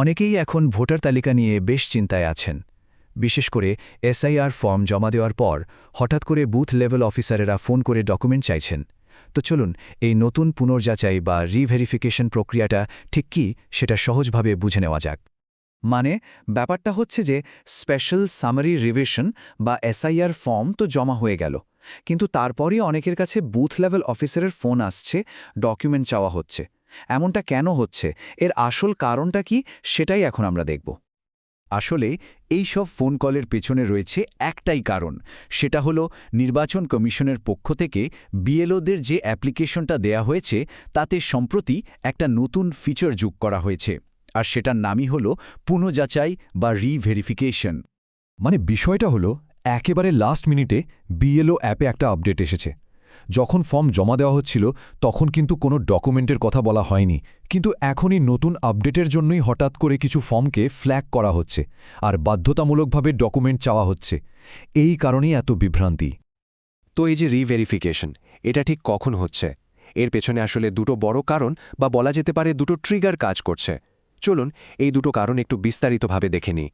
অনেকেই এখন ভোটার তালিকা নিয়ে বেশ চিন্তায় আছেন। বিশেষ করে এসআইআর ফর্ম জমা দেওয়ার পর হঠাৎ করে বুথ লেভেল অফিসারেরা ফোন করে ডকুমেন্ট চাইছেন। তো চলুন, এই নতুন পুনর্যাচাই বা রিভেরিফিকেশন প্রক্রিয়াটা ঠিক কি সেটা সহজভাবে বুঝে নেওয়া যাক। মানে ব্যাপারটা হচ্ছে যে স্পেশাল সামারি রিভিশন বা এসআইআর ফর্ম তো জমা হয়ে গেল। কিন্তু তারপরই অনেকের কাছে বুথ লেভেল অফিসারের ফোন আসছে, ডকুমেন্ট চাওয়া হচ্ছে। এমনটা কেন হচ্ছে? এর আসল কারণটা কি? সেটাই এখন আমরা দেখব। আসলে, এই সব ফোন কলের পেছনে রয়েছে একটাই কারণ। সেটা হলো, নির্বাচন কমিশনের পক্ষ থেকে বিএলওদের যে অ্যাপ্লিকেশনটা দেয়া হয়েছে, তাতে সম্প্রতি একটা নতুন ফিচার যোগ করা হয়েছে। আর সেটার নামই হলো পুনঃযাচাই বা রিভেরিফিকেশন। মানে বিষয়টা হলো, একেবারে লাস্ট মিনিটে বিএলও অ্যাপে একটা আপডেট এসেছে। যখন ফর্ম জমা দেওয়া হচ্ছিল তখন কিন্তু কোনো ডকুমেন্টের কথা বলা হয়নি। কিন্তু এখনই নতুন আপডেটের জন্যই হঠাৎ করে কিছু ফর্মকে ফ্ল্যাগ করা হচ্ছে আর বাধ্যতামূলকভাবে ডকুমেন্ট চাওয়া হচ্ছে। এই কারণেই এত বিভ্রান্তি। তো এই যে রিভেরিফিকেশন এটা ঠিক কখন হচ্ছে? এর পেছনে আসলে দুটো বড় কারণ বা বলা যেতে পারে দুটো ট্রিগার কাজ করছে। চলুন এই দুটো কারণ একটু বিস্তারিতভাবে দেখে নিই।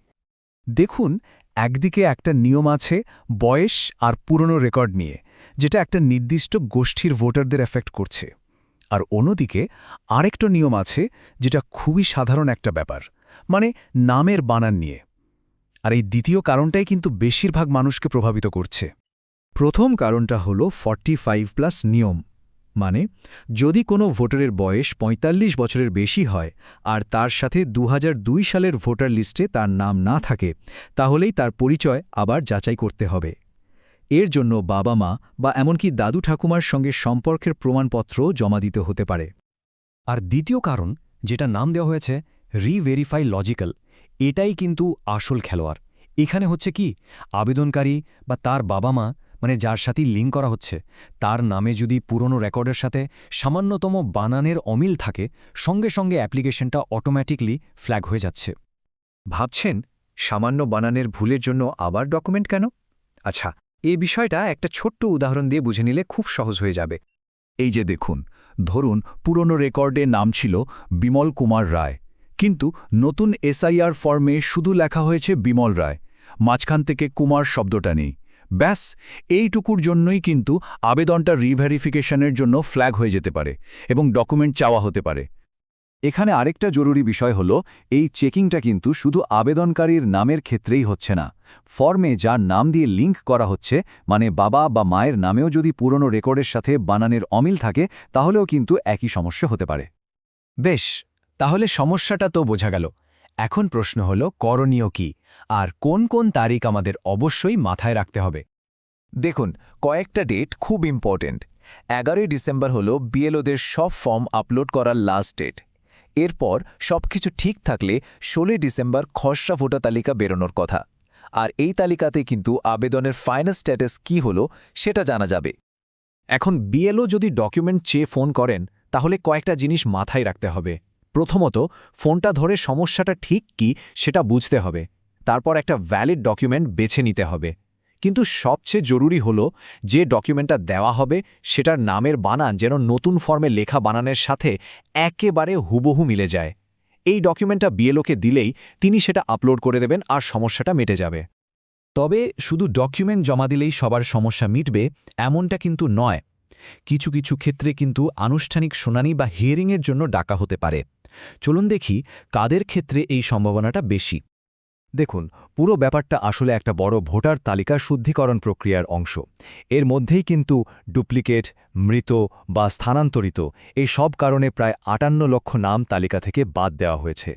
দেখুন একদিকে একটা নিয়ম আছে বয়স আর পুরনো রেকর্ড নিয়ে। যেটা একটা নির্দিষ্ট গোষ্ঠীর ভোটারদের এফেক্ট করছে। আর অন্যদিকে, আরেকটা নিয়ম আছে যেটা খুবই সাধারণ একটা ব্যাপার মানে নামের বানান নিয়ে। আর এই দ্বিতীয় কারণটাই কিন্তু বেশিরভাগ মানুষকে প্রভাবিত করছে। প্রথম কারণটা হলো ফর্টি ফাইভ প্লাস নিয়ম মানে যদি কোনো ভোটারের বয়স ৪৫ বছরের বেশি হয় আর তার সাথে দু হাজার দুই সালের ভোটার লিস্টে তার নাম না থাকে, তাহলেই তার পরিচয় আবার যাচাই করতে হবে। এর জন্য বাবা মা বা এমনকি দাদু ঠাকুমার সঙ্গে সম্পর্কের প্রমাণপত্র জমা দিতে হতে পারে। আর দ্বিতীয় কারণ, যেটা নাম দেওয়া হয়েছে রিভেরিফাই লজিক্যাল এটাই কিন্তু আসল খেলোয়াড়। এখানে হচ্ছে কি, আবেদনকারী বা তার বাবা মা মানে যার সাথে লিঙ্ক করা হচ্ছে, তার নামে যদি পুরনো রেকর্ডের সাথে সামান্যতম বানানের অমিল থাকে, সঙ্গে সঙ্গে অ্যাপ্লিকেশনটা অটোম্যাটিকলি ফ্ল্যাগ হয়ে যাচ্ছে। ভাবছেন, সামান্য বানানের ভুলের জন্য আবার ডকুমেন্ট কেন? আচ্ছা এই বিষয়টা একটা ছোট্ট উদাহরণ দিয়ে বুঝে নিলে খুব সহজ হয়ে যাবে। এই যে দেখুন, ধরুন পুরনো রেকর্ডে নাম ছিল বিমল কুমার রায়, কিন্তু নতুন এসআইআর ফর্মে শুধু লেখা হয়েছে বিমল রায়, মাঝখান থেকে কুমার শব্দটা নেই। ব্যাস, এইটুকুর জন্যই কিন্তু আবেদনটা রিভেরিফিকেশনের জন্য ফ্ল্যাগ হয়ে যেতে পারে এবং ডকুমেন্ট চাওয়া হতে পারে। এখানে আরেকটা জরুরি বিষয় হলো, এই চেকিংটা কিন্তু শুধু আবেদনকারীর নামের ক্ষেত্রেই হচ্ছে না। ফর্মে যার নাম দিয়ে লিঙ্ক করা হচ্ছে মানে বাবা বা মায়ের নামেও যদি পুরনো রেকর্ডের সাথে বানানের অমিল থাকে, তাহলেও কিন্তু একই সমস্যা হতে পারে। বেশ, তাহলে সমস্যাটা তো বোঝা গেল। এখন প্রশ্ন হল, করণীয় কি? আর কোন কোন তারিখ আমাদের অবশ্যই মাথায় রাখতে হবে? দেখুন, কয়েকটা ডেট খুব ইম্পর্টেন্ট। এগারোই ডিসেম্বর হল বিএলওদের সব ফর্ম আপলোড করার লাস্ট ডেট। এরপর সবকিছু ঠিক থাকলে ষোলোই ডিসেম্বর খসড়া ভোটার তালিকা বেরোনোর কথা। আর এই তালিকাতে কিন্তু আবেদনের ফাইনাল স্ট্যাটাস কি হলো সেটা জানা যাবে। এখন বিএলও যদি ডকুমেন্ট চেয়ে ফোন করেন, তাহলে কয়েকটা জিনিস মাথায় রাখতে হবে। প্রথমত, ফোনটা ধরে সমস্যাটা ঠিক কি সেটা বুঝতে হবে। তারপর একটা ভ্যালিড ডকুমেন্ট বেছে নিতে হবে। কিন্তু সবচেয়ে জরুরি হলো যে ডকুমেন্টটা দেওয়া হবে, সেটার নামের বানান যেন নতুন ফর্মে লেখা বানানের সাথে একেবারে হুবহু মিলে যায়। এই ডকুমেন্টটা বিএলওকে দিলেই তিনি সেটা আপলোড করে দেবেন আর সমস্যাটা মেটে যাবে। তবে শুধু ডকুমেন্ট জমা দিলেই সবার সমস্যা মিটবে, এমনটা কিন্তু নয়। কিছু কিছু ক্ষেত্রে কিন্তু আনুষ্ঠানিক শুনানি বা হিয়ারিংয়ের জন্য ডাকা হতে পারে। চলুন দেখি কাদের ক্ষেত্রে এই সম্ভাবনাটা বেশি। দেখুন, পুরো ব্যাপারটা আসলে একটা বড় ভোটার তালিকা শুদ্ধিকরণ প্রক্রিয়ার অংশ। এর মধ্যেই কিন্তু ডুপ্লিকেট, মৃত বা স্থানান্তরিত এই সব কারণে প্রায় আটান্ন লক্ষ নাম তালিকা থেকে বাদ দেওয়া হয়েছে।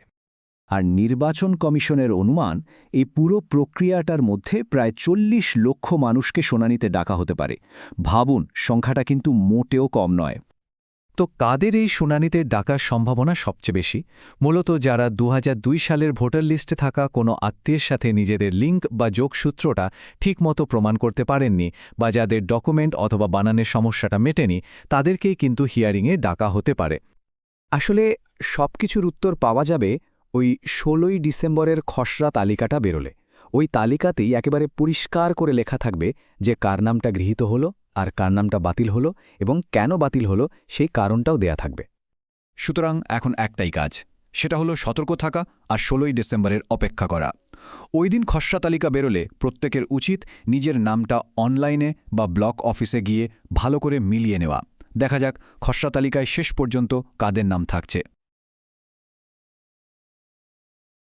আর নির্বাচন কমিশনের অনুমান, এই পুরো প্রক্রিয়াটার মধ্যে প্রায় চল্লিশ লক্ষ মানুষকে শুনানিতে ডাকা হতে পারে। ভাবুন, সংখ্যাটা কিন্তু মোটেও কম নয়। তো কাদের এই শুনানিতে ডাকার সম্ভাবনা সবচেয়ে বেশি? মূলত যারা দু হাজার দুই সালের ভোটার লিস্টে থাকা কোনো আত্মীয়ের সাথে নিজেদের লিঙ্ক বা যোগসূত্রটা ঠিকমতো প্রমাণ করতে পারেননি বা যাদের ডকুমেন্ট অথবা বানানের সমস্যাটা মেটেনি, তাদেরকেই কিন্তু হিয়ারিংয়ে ডাকা হতে পারে। আসলে সবকিছুর উত্তর পাওয়া যাবে ওই ষোলোই ডিসেম্বরের খসড়া তালিকাটা বেরোলে। ওই তালিকাতেই একেবারে পরিষ্কার করে লেখা থাকবে যে কার নামটা গৃহীত হলো। আর কার নামটা বাতিল হলো এবং কেন বাতিল হলো সেই কারণটাও দেয়া থাকবে। সুতরাং এখন একটাই কাজ, সেটা হলো সতর্ক থাকা আর ষোলোই ডিসেম্বরের অপেক্ষা করা। ওই দিন খসড়া তালিকা বেরোলে প্রত্যেকের উচিত নিজের নামটা অনলাইনে বা ব্লক অফিসে গিয়ে ভালো করে মিলিয়ে নেওয়া। দেখা যাক খসড়া তালিকায় শেষ পর্যন্ত কাদের নাম থাকছে।